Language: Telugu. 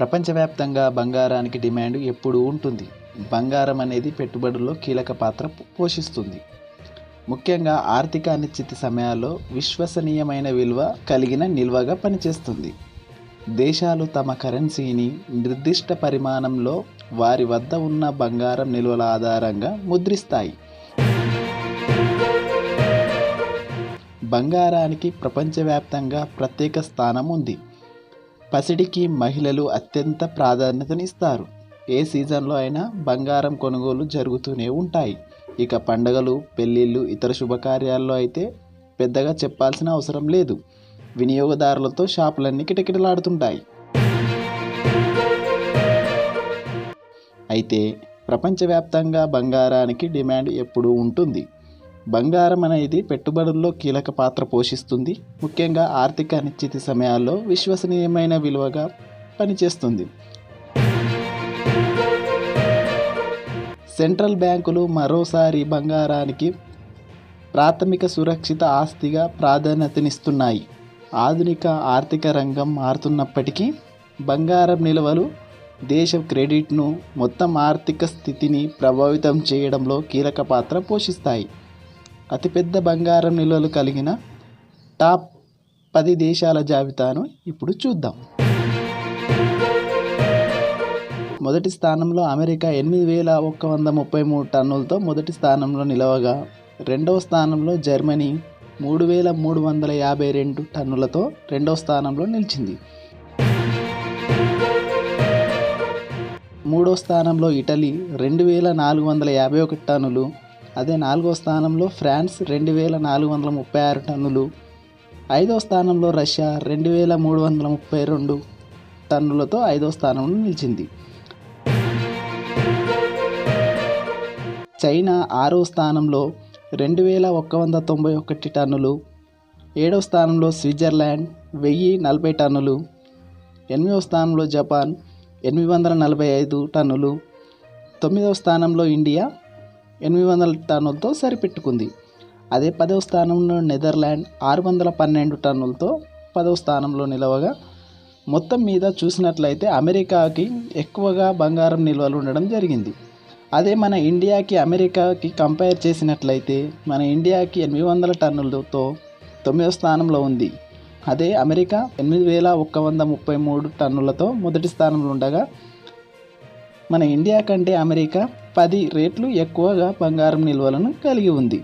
ప్రపంచవ్యాప్తంగా బంగారానికి డిమాండ్ ఎప్పుడూ ఉంటుంది. బంగారం అనేది పెట్టుబడుల్లో కీలక పాత్ర పోషిస్తుంది. ముఖ్యంగా ఆర్థిక అనిశ్చిత సమయాల్లో విశ్వసనీయమైన విలువ కలిగిన నిల్వగా పనిచేస్తుంది. దేశాలు తమ కరెన్సీని నిర్దిష్ట పరిమాణంలో వారి వద్ద ఉన్న బంగారం నిల్వల ఆధారంగా ముద్రిస్తాయి. బంగారానికి ప్రపంచవ్యాప్తంగా ప్రత్యేక స్థానం ఉంది. పసిడికి మహిళలు అత్యంత ప్రాధాన్యతనిస్తారు ఏ సీజన్లో అయినా బంగారం కొనుగోలు జరుగుతూనే ఉంటాయి. ఇక పండగలు పెళ్ళిళ్ళు ఇతర శుభకార్యాల్లో అయితే పెద్దగా చెప్పాల్సిన అవసరం లేదు. వినియోగదారులతో షాపులన్నీ కిటకిటలాడుతుంటాయి. అయితే ప్రపంచవ్యాప్తంగా బంగారానికి డిమాండ్ ఎప్పుడూ ఉంటుంది. బంగారం అనేది పెట్టుబడుల్లో కీలక పాత్ర పోషిస్తుంది. ముఖ్యంగా ఆర్థిక అనిశ్చితి సమయాల్లో విశ్వసనీయమైన విలువగా పనిచేస్తుంది. సెంట్రల్ బ్యాంకులు మరోసారి బంగారానికి ప్రాథమిక సురక్షిత ఆస్తిగా ప్రాధాన్యతనిస్తున్నాయి. ఆధునిక ఆర్థిక రంగం మారుతున్నప్పటికీ బంగారం నిల్వలు దేశ క్రెడిట్ను మొత్తం ఆర్థిక స్థితిని ప్రభావితం చేయడంలో కీలక పాత్ర పోషిస్తాయి. అతిపెద్ద బంగారం నిల్వలు కలిగిన టాప్ పది దేశాల జాబితాను ఇప్పుడు చూద్దాం. మొదటి స్థానంలో అమెరికా ఎనిమిది వేల ఒక్క వంద ముప్పై మూడు టన్నులతో మొదటి స్థానంలో నిలవగా రెండవ స్థానంలో జర్మనీ మూడు వేల మూడు వందల యాభై రెండు టన్నులతో రెండవ స్థానంలో నిలిచింది. మూడో స్థానంలో ఇటలీ రెండు వేల నాలుగు వందల యాభై ఒకటి టన్నులు అదే నాలుగో స్థానంలో ఫ్రాన్స్ రెండు వేల నాలుగు వందల ముప్పై ఆరు టన్నులు. ఐదో స్థానంలో రష్యా రెండు వేల మూడు వందల ముప్పై రెండు టన్నులతో ఐదో స్థానంలో నిలిచింది. చైనా ఆరో స్థానంలో రెండు వేల ఒక్క వంద తొంభై ఒకటి టన్నులు. ఏడో స్థానంలో స్విట్జర్లాండ్ వెయ్యి నలభై టన్నులు. ఎనిమిదవ స్థానంలో జపాన్ ఎనిమిది వందల నలభై ఐదు టన్నులు. తొమ్మిదవ స్థానంలో ఇండియా ఎనిమిది వందల టన్నులతో సరిపెట్టుకుంది. అదే పదవ స్థానంలో నెదర్లాండ్ ఆరు వందల పన్నెండు టన్నులతో పదవ స్థానంలో నిలవగా మొత్తం మీద చూసినట్లయితే అమెరికాకి ఎక్కువగా బంగారం నిల్వలు ఉండడం జరిగింది. అదే మన ఇండియాకి అమెరికాకి కంపేర్ చేసినట్లయితే మన ఇండియాకి ఎనిమిది వందల టన్నులతో తొమ్మిదవ స్థానంలో ఉంది. అదే అమెరికా ఎనిమిది వేల ఒక్క వంద ముప్పై మూడు టన్నులతో మొదటి స్థానంలో ఉండగా మన ఇండియా కంటే అమెరికా పది రేట్లు ఎక్కువగా బంగారం నిల్వలను కలిగి ఉంది.